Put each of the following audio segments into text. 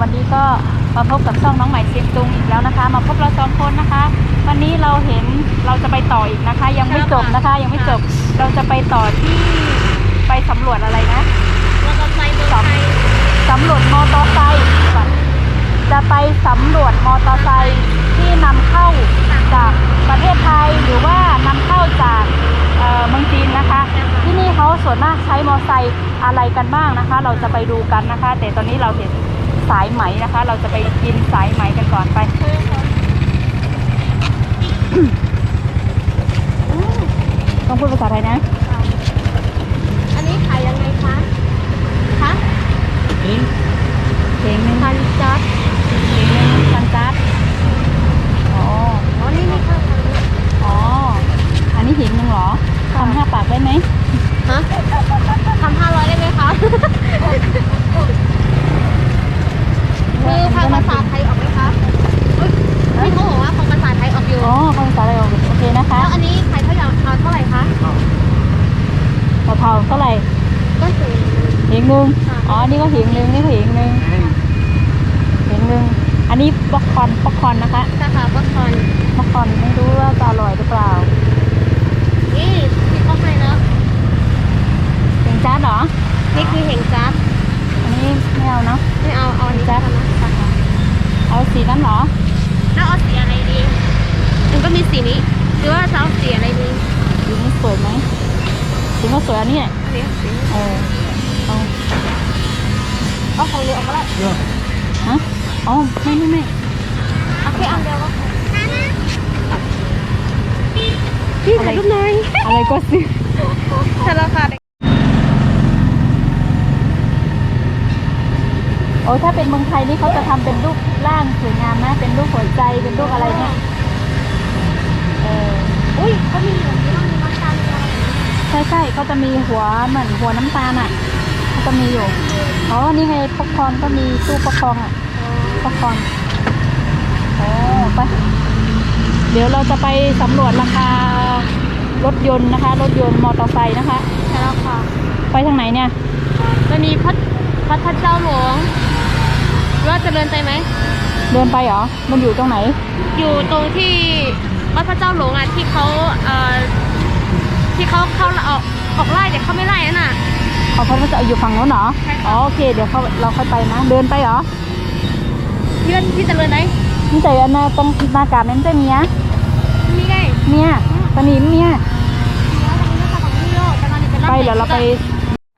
วัสดีค่ะวันนี้ก็มาพบกับช่องน้องใหม่เชียงตุงอีกแล้วนะคะ มาพบเราสองคนนะคะ วันนี้เราเห็นเราจะไปต่ออีกนะคะ ยังไม่จบนะคะ ยังไม่จบเราจะไปต่อที่ไปสำรวจอะไรนะมอเตอร์ไซค์เมืองไทยสำรวจมอเตอร์ไซค์ก่อนจะไปสำรวจมอเตอร์ไซค์ที่นำเข้าจากประเทศไทยหรือว่านำเข้าจากเอ่อเมืองจีนนะคะ ที่นี่เขาส่วนมากใช้มอเตอร์ไซค์อะไรกันบ้างนะคะ เราจะไปดูกันนะคะ แต่ตอนนี้เราเห็น สายไหมนะคะ เราจะไปกินสายไหมกันก่อนไปต้องพูดภาษาไทยนะ อันนี้ขายยังไงคะ คะเพลงหนึ่งพันจัด เพลงหนึ่งพันจัดอ๋อ อ๋อ นี่มีข้าวพัน อ๋อ อันนี้หินหนึ่งเหรอทำห้าปากได้ไหม ฮะทำห้าร้อยได้ไหมคะ มีฟังภาษาไทยออกไหมคะอุ๊ยพี่เขาบอกว่าฟังภาษาไทยออกอยู่ อ๋อภาษาอะไรออกโอเคนะคะ แล้วอันนี้ขายเท่าไหร่เอาเท่าไหร่คะ กะ เพราเท่าไหร่ ก็ถึง หิงหนึ่งค่ะ อ๋อ นี่ก็หิงหนึ่งนี่ก็หิงหนึ่งหิงหนึ่งอันนี้ป๊อกคอนป๊อกคอนนะคะสาขาบัคคอนป๊อกคอนไม่รู้ว่าจะอร่อยหรือเปล่านี่พี่เขาให้เนาะเป็นจ้าเหรอ นี่คือเห็งจัดอันนี้ไม่เอาเนาะ ไม่เอาเอาอันนี้จัดนะค่ะเอาสีนั้นเหรอ แล้วเอาสีอะไรดี มันก็มีสีนี้หรือว่าจะเอาสีอะไรดี สีนี้สวยไหม สีก็สวยอันนี้แหละอันนี้สีนี้เออเอาเอาของเหลือออกมาละฮะอ๋อไม่ไม่ไม่เอาแค่อันเดียวก็พอพี่ถ่ายรูปหน่อยอะไรก็ซื้อใช่แล้วค่ะโอ้ถ้าเป็นเมืองไทยนี่เขาจะทำเป็นรูปร่างสวยงามนะเป็นรูปหัวใจเป็นรูปอะไรเนี่ยเอออุ้ยเขามีแบบนี้บ้างมีน้ ใช่ใช่เขาจะมีหัวเหมือนหัวน้ำตาลอะเขาจะมีอยู่ อ๋อ นี่ไงป๊อปคอร์นก็มีตู้ป๊อปคอร์นอะป๊อปคอร์นโอ้ไป เดี๋ยวเราจะไปสำรวจราคารถยนต์นะคะ รถยนต์มอเตอร์ไซค์นะคะ ใช่แล้วค่ะ ไปทางไหนเนี่ยตัวนี้พัดพัดทัดเจ้าหลวงหรือว่าเจริญใจไหม เดินไปเหรอ มันอยู่ตรงไหน อยู่ตรงที่วัดพระเจ้าหลวงอะที่เขาเอ่อ ที่เขาเขาออกออกไล่แต่เขาไม่ไล่นั่นน่ะเขาพัดว่าจะอยู่ฝั่งโน้นเหรอใช่ค่ะอ๋อโอเค เดี๋ยวเขาเราค่อยไปนะ เดินไปเหรอที่ว่าที่เจริญไหมนี่แต่อันน่ะตรงหน้ากาดนั้นจะมีอะนี่ไงเนี่ยสนิมเนี่ยไปไปเดี๋ยวเราไป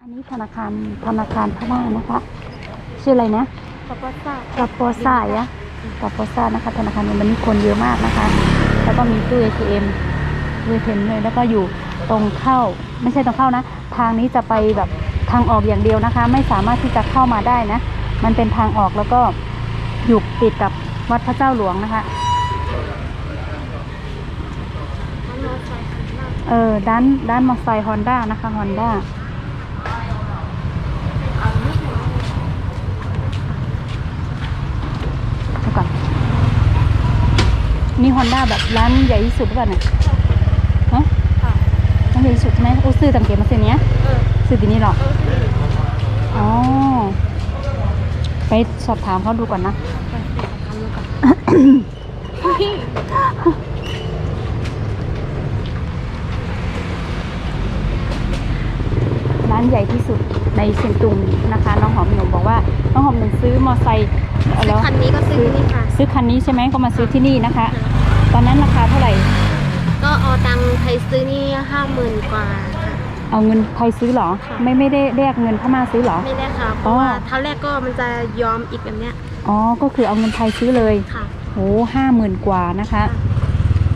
อันนี้ธนาคารธนาคารพม่านะคะ ชื่ออะไรนะปปซ่ากับโปซ่าอะกับโปซ่านะคะธนาคารนี้มันมีคนเยอะมากนะคะ แล้วก็มีตู้ ATM ตู้ ATM เลยแล้วก็อยู่ ตรงเข้า ไม่ใช่ตรงเข้านะ ทางนี้จะไปแบบทางออกอย่างเดียวนะคะ ไม่สามารถที่จะเข้ามาได้นะ มันเป็นทางออกแล้วก็อยู่ติดกับวัดพระเจ้าหลวงนะคะ เออด้านด้านมอเตอร์ไซค์ฮอนด้านะคะฮอนด้าเดี๋ยวก่อนนี่ฮอนด้าแบบร้านใหญ่ที่สุดหรือเปล่าเนี่ย ใหญ่ที่สุดใช่ไหมโอ้ซื้อตังเกตมาเส้นเนี้ยซื้อที่นี่หรออ๋อไปสอบถามเขาดูก่อนนะร้านใหญ่ที่สุดในเชียงตุงนะคะ น้องหอมหนุ่มบอกว่า น้องหอมหนุ่มซื้อมอไซค์เอ่อซื้อแล้วคันนี้ก็ซื้อที่นี่ค่ะ ซื้อคันนี้ใช่ไหมก็มาซื้อที่นี่นะคะ ตอนนั้นราคาเท่าไหร่ เอาตังค์ไทยซื้อนี่ห้าหมื่นกว่าค่ะ เอาเงินไทยซื้อเหรอ ค่ะ ไม่ไม่ได้แลกเงินพม่าซื้อเหรอ ไม่ได้ค่ะ เพราะว่าเท่าแรกก็มันจะยอมอีกแบบเนี้ยอ๋อ ก็คือเอาเงินไทยซื้อเลยค่ะ โอ้ห้าหมื่นกว่านะคะ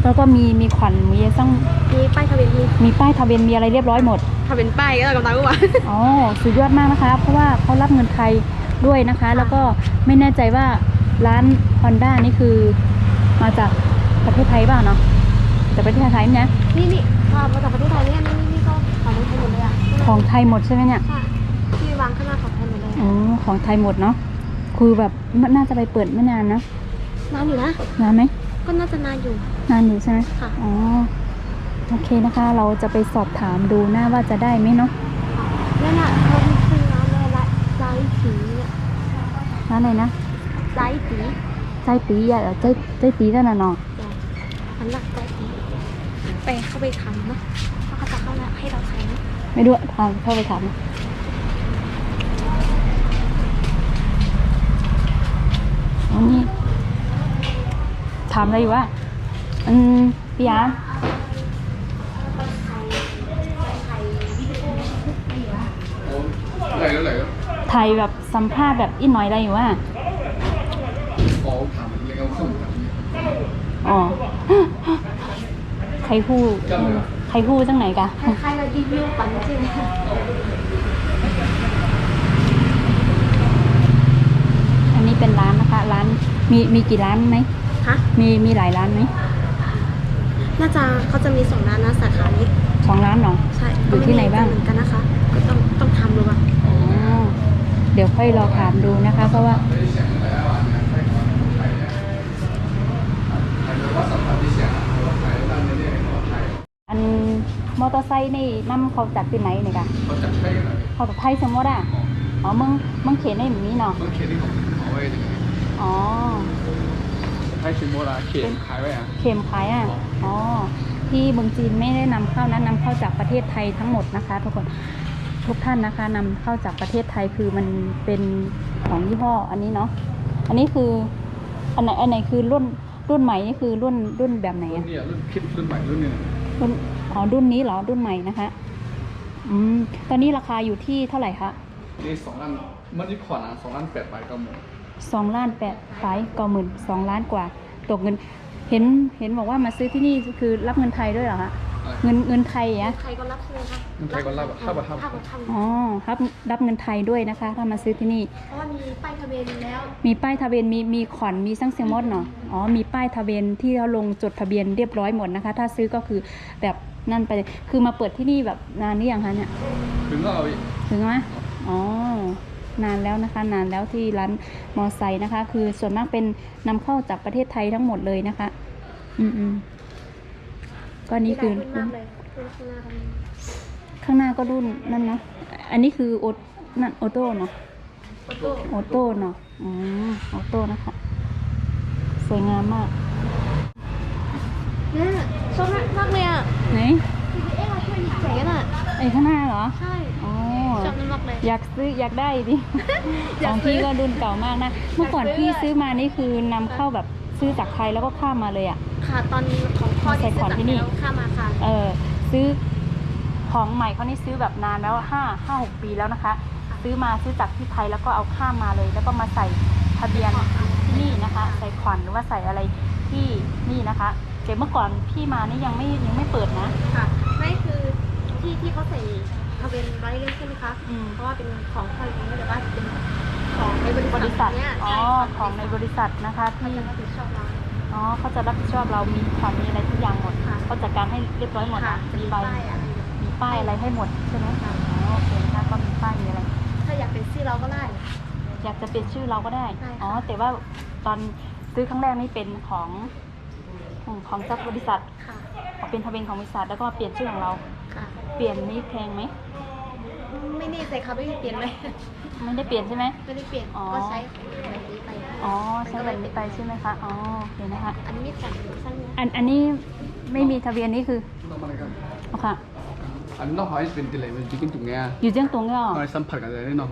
แล้วก็มีมีขวัญมีต้องมีป้ายทะเบียนมีมีป้ายทะเบียนมีอะไรเรียบร้อยหมด ทะเบียนป้ายก็กำลังว่า อ๋อ สุดยอดมากนะคะ เพราะว่าเขารับเงินไทยด้วยนะคะ แล้วก็ไม่แน่ใจว่าร้าน Honda นี่คือมาจากประเทศไทยเปล่าเนาะ จากประเทศไทยเนี่ยนี่นี่มาจากประเทศไทยเนี่ยนี่นี่ก็ของไทยหมดเลยอะของไทยหมดใช่ไหมเนี่ยค่ะที่วางข้างหน้าของไทยหมดเลยอ๋อของไทยหมดเนาะคือแบบน่าจะไปเปิดไม่นานนะนานอยู่นะนานไหมก็น่าจะนานอยู่นานอยู่ใช่ไหมค่ะอ๋อโอเคนะคะ เราจะไปสอบถามดูหน้าว่าจะได้ไหมเนาะนั่นแหละเขาคือร้านอะไรร้ตีร้านอะไรนะใจตีใจตีอะใจใจตีนั่นน่ะเนาะอันหลักใจตี ไปเข้าไปทำเนาะเขาจะเข้ามาให้เราใช้เนอะไม่ด้วยทางเข้าไปถามอันนี้ถามอะไรอยู่วะอืมพี่ยาไหนแล้วไหนแล้วไทยแบบสัมภาษณ์แบบอีน้อยอะไรอยู่วะอ๋อถามเรื่องเอาส่งถามเนี่ยอ๋อ ใครคู่ใครคู่จังไหนกะใครๆเรารีวิวปันจริงอันนี้เป็นร้านนะคะ ร้านมีมีกี่ร้านไหมฮะมีมีหลายร้านไหมน่าจะเขาจะมีสองร้านนะสาขานี้สองร้านเหรอใช่อยู่ที่ไหนบ้างก็ม่แใจเหมือนกันนะคะ ก็ต้องต้องทำดูก่อนอ๋อเดี๋ยวค่อยรอถามดูนะคะ เพราะว่า อัน ไส่ในน้ำเขาจากที่ไหนนี่กะเขาจากไทยอะไรเขาจากไทยสมมติอะอ๋อเมืองมึงเขียนในแบบนี้เนาะมึงเขียนในของเอาไว้ยังไงอ๋อไทยสมมติอะเข็มขายไว้อะเข็มขายอะอ๋อที่เมืองจีนไม่ได้นำเข้านะนำเข้าจากประเทศไทยทั้งหมดนะคะ ทุกคนทุกท่านนะคะ นำเข้าจากประเทศไทยคือมันเป็นของยี่ห้ออันนี้เนาะอันนี้คืออันไหนอันไหนคือรุ่นรุ่นใหม่นี่คือรุ่นรุ่นแบบไหนอะรุ่นเนี่ยรุ่นคลิปรุ่นใหม่รุ่นเนี่ย อ๋อรุ่นนี้เหรอรุ่นใหม่นะคะ อืมตอนนี้ราคาอยู่ที่เท่าไหร่คะนี่สองล้านมันนี่ผ่อนอะสองล้านแปดใบก็หมดสองล้านแปดไฟก็หมื่นสองล้านกว่า ตกเงิน เห็นเห็นบอกว่ามาซื้อที่นี่คือรับเงินไทยด้วยเหรอคะอะไร เงินเงินไทยอะใครก็รับใช่ไหมคะใครก็รับอะถ้าบ่ทำถ้าบ่ทำอ๋อรับรับเงินไทยด้วยนะคะ ถ้ามาซื้อที่นี่ เพราะว่ามีป้ายทะเบียนแล้วมีป้ายทะเบียนมีมีขอนมีซังเซียมอดเนาะอ๋อมีป้ายทะเบียนที่เขาลงจดทะเบียนเรียบร้อยหมดนะคะ ถ้าซื้อก็คือแบบนั่นไปเลยคือมาเปิดที่นี่แบบนานนี่ยังคะเนี่ยถึงก็เอาอีกถึงไหมอ๋อนานแล้วนะคะ นานแล้วที่ร้านมอไซค์นะคะ คือส่วนมากเป็นนำเข้าจากประเทศไทยทั้งหมดเลยนะคะ อืมอืม ก็นี่คือมีหลายรุ่นมากเลยรุ่นข้างหน้าก็มีข้างหน้าก็รุ่นนั่นเนาะอันนี้คือโอนั่นออโต้เนาะโอโต้ออโต้เนาะอืมออโต้นะคะ สวยงามมากเนี่ยชอบมากเลยอะไหนเอ๊ะเราช่วยดีใจกันอะไอ้ข้างหน้าเหรอใช่อ๋อชอบมากเลย อยากซื้ออยากได้ดิอยาขกองซื้พี่อก็รุ่นเก่ามากนะ เมื่อก่อนอยากซื้พี่อซื้อมานี่คือนำเข้าแบบซื้อจากไทยแล้วก็ข้ามมาเลยอะค่ะตอนของ พ่อที่ซื้อจากแล้วข้ามมาค่ะเออซื้อของใหม่เขานี่ซื้อแบบนานแล้วห้าห้าหกปีแล้วนะคะ ซื้อมาซื้อจากที่ไทยแล้วก็เอาข้ามมาเลย แล้วก็มาใส่ทะเบียนที่นี่นะคะ ใส่ขวัญหรือว่าใส่อะไรที่นี่นะคะแต่เมื่อก่อนพี่มานี่ยังไม่ยังไม่เปิดนะค่ะไม่คือที่ที่เขาใส่ทะเบียนไว้เลยใช่ไหมคะอืมเพราะว่าเป็นของใครไม่แต่ว่าเป็นของในบริบริษัทเนี่ยอ๋อของในบริษัทนะคะเขาที่จะรับผิดช อบเราอ๋อเขาจะรับผิดชอบเรามีขวัญมีอะไรทุกอย่างหมดค่ะเขาจัดการให้เรียบร้อยหมดค่ะนะจะมีมีใบป้ายอะไรอยู่มีป้ายอะไรให้หมดใช่ไหมค่ะอ๋อโอเคนะคะก็มีป้ายมีอะไร ถ้าอยากเป็นชื่อเราก็ได้ อยากจะเปลี่ยนชื่อเราก็ได้ ได้ค่ะ อ๋อ แต่ว่าตอนซื้อครั้งแรกนี่เป็นของของของเจ้าบริษัทค่ะเอาเป็นทะเบียนของบริษัทแล้วก็มาเปลี่ยนชื่อของเรา ค่ะ เปลี่ยนนี่แพงไหม ไม่แน่ใจค่ะไม่ได้เปลี่ยนไหมไม่ได้เปลี่ยนใช่ไหม ไม่ได้เปลี่ยนอ๋อ ก็ใช้แบบนี้ไป อ๋อใช้แบบนี้ไปใช่ไหมคะ อ๋อโอเคนะคะ อันนี้มีสั่งสั้นนะอันอันนี้ไม่มีทะเบียนนี่คือต้องมาอะไรกันเอาค่ะอันนี้ต้องหอยเป็นติเลยมันจริงๆตรงเนี้ยอยู่เจียงตุงก็หอยสัมผัสกันเลยแน่นอน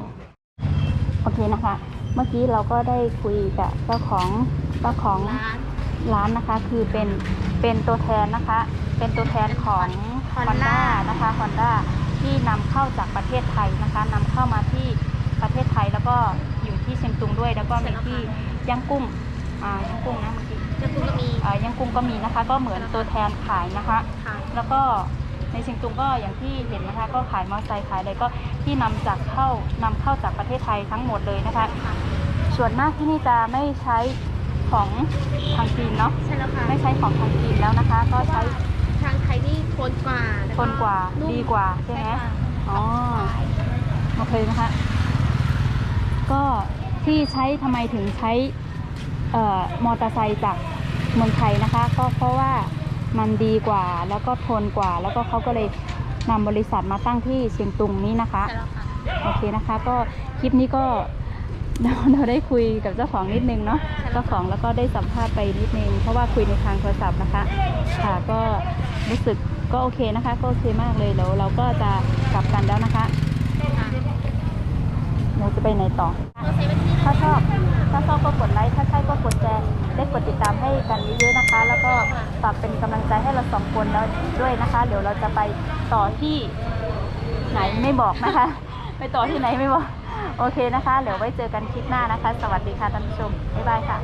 โอเคนะคะ เมื่อกี้เราก็ได้คุยกับเจ้าของเจ้าของ ร้าน ร้านนะคะคือเป็นเป็นตัวแทนนะคะ เป็นตัวแทนของ Honda Honda นะคะ Honda ที่นำเข้าจากประเทศไทยนะคะนำเข้ามาที่ ประเทศไทยแล้วก็อยู่ที่เชียงตุงด้วย แล้วก็มีที่ย่างกุ้งอ่าย่างกุ้งนะเมื่อกี้จะคุณก็มีอ่าย่างกุ้งก็มีนะคะ ก็เหมือนตัวแทนขายนะคะค่ะแล้วก็ในเชียงตุงก็อย่างที่เห็นนะคะ ก็ขายมอเตอร์ไซค์ขายอะไรก็ที่นำจากเข้านำเข้าจากประเทศไทยทั้งหมดเลยนะคะค่ะส่วนมากที่นี่จะไม่ใช้ของทางจีนเนาะใช่แล้วค่ะไม่ใช้ของทางจีนแล้วนะคะ ก็ใช้ทางไทยนี่ทนกว่าแล้ทนกว่านุ่มดีกว่าใช่ไหมค่ะอ๋อโอเคนะคะ ก็ที่ใช้ทำไมถึงใช้เอ่อมอเตอร์ไซค์จากเมืองไทยนะคะ ก็เพราะว่ามันดีกว่าแล้วก็ทนกว่า แล้วก็เขาก็เลยนำบริษัทมาตั้งที่เชียงตุงนี้นะคะใช่แล้วค่ะโอเคนะคะ ก็คลิปนี้ก็เราเราได้คุยกับเจ้าของนิดนึงเนาะเจ้าของแล้วก็ได้สัมภาษณ์ไปนิดนึง เพราะว่าคุยในทางโทรศัพท์นะคะ ค่ะก็รู้สึกก็โอเคนะคะ ก็โอเคมากเลยแล้วเราก็จะกลับกันแล้วนะคะเราจะ ไปไหนต่อ ถ้าชอบ ถ้าชอบก็กดไลค์ ถ้าใช่ก็กดแชร์ได้กดติดตามให้กันเยอะๆนะคะ แล้วก็ฝากเป็นกำลังใจให้เราสองคนแล้วด้วยนะคะ เดี๋ยวเราจะไปต่อที่ไหนไม่บอกนะคะ ไปต่อที่ไหนไม่บอก โอเคนะคะ เดี๋ยวไว้เจอกันคลิปหน้านะคะ สวัสดีค่ะท่านผู้ชม บ๊ายบายค่ะ